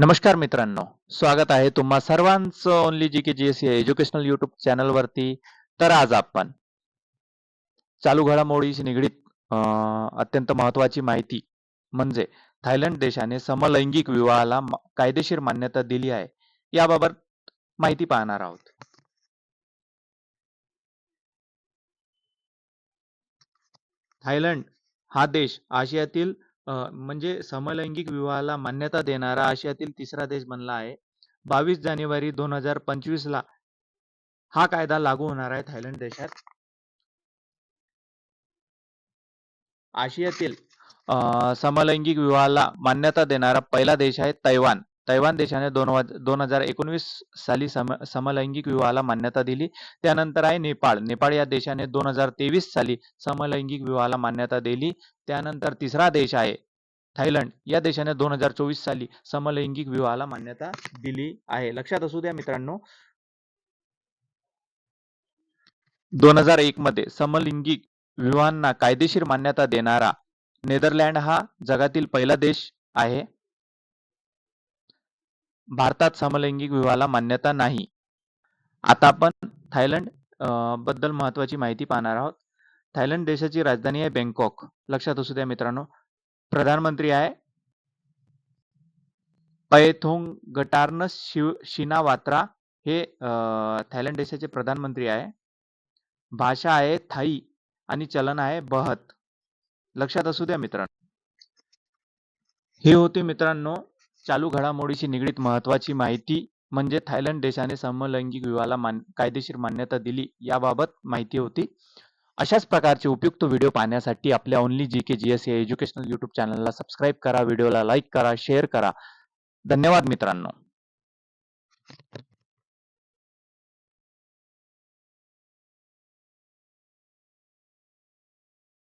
नमस्कार मित्रांनो स्वागत आहे तुम्हा सर्वांचं only G K G S educational YouTube चॅनलवरती तर आज आपण चालू घडामोडीशी निगडीत अत्यंत महत्वाची माहिती म्हणजे थायलंड देशाने समलैंगिक विवाहाला कायदेशीर मान्यता दिली आहे. याबाबत माहिती पाहणार आहोत. थायलंड हा देश आशियातील म्हणजे समलैंगिक विवाहाला मान्यता देणारा आशियातील तिसरा देश बनला आहे. बावीस जानेवारी दोन हजार पंचवीस ला हा कायदा लागू होणार आहे थायलंड देशात. आशियातील समलैंगिक विवाहाला मान्यता देणारा पहिला देश आहे तैवान. तैवान देशाने दोन दोन हजार एकोणवीस साली सम समलैंगिक विवाहाला मान्यता दिली. त्यानंतर आहे नेपाळ. नेपाळ या देशाने दोन हजार तेवीस साली समलैंगिक विवाहाला मान्यता दिली. त्यानंतर तिसरा देश आहे थायलंड. या देशाने दोन हजार चोवीस साली समलैंगिक विवाहाला मान्यता दिली आहे. लक्षात असू द्या मित्रांनो. दोन हजार एक मध्ये समलिंगिक विवाहांना कायदेशीर मान्यता देणारा नेदरलँड हा जगातील पहिला देश आहे. भारतात समलैंगिक विवाहाला मान्यता नाही. आता आपण थायलंडबद्दल महत्वाची माहिती पाहणार आहोत. थायलंड देशाची राजधानी आहे बँकॉक. लक्षात असू द्या मित्रांनो. प्रधानमंत्री आहे. पयथोंग गटार्नस शिव शिनावात्रा हे अं, थायलंड देशाचे प्रधानमंत्री आहे. भाषा आहे थाई आणि चलन आहे बहत. लक्षात असू द्या मित्रांनो. हे होते मित्रांनो चालू घडामोडीशी निगडीत महत्वाची माहिती म्हणजे थायलंड देशाने समलैंगिक विवाहाला मान कायदेशीर मान्यता दिली याबाबत माहिती होती. अशाच प्रकारचे उपयुक्त व्हिडिओ पाहण्यासाठी आपल्या only G K G S या एज्युकेशनल युट्यूब चॅनलला सबस्क्राईब करा व्हिडिओला लाईक करा शेअर करा. धन्यवाद मित्रांनो.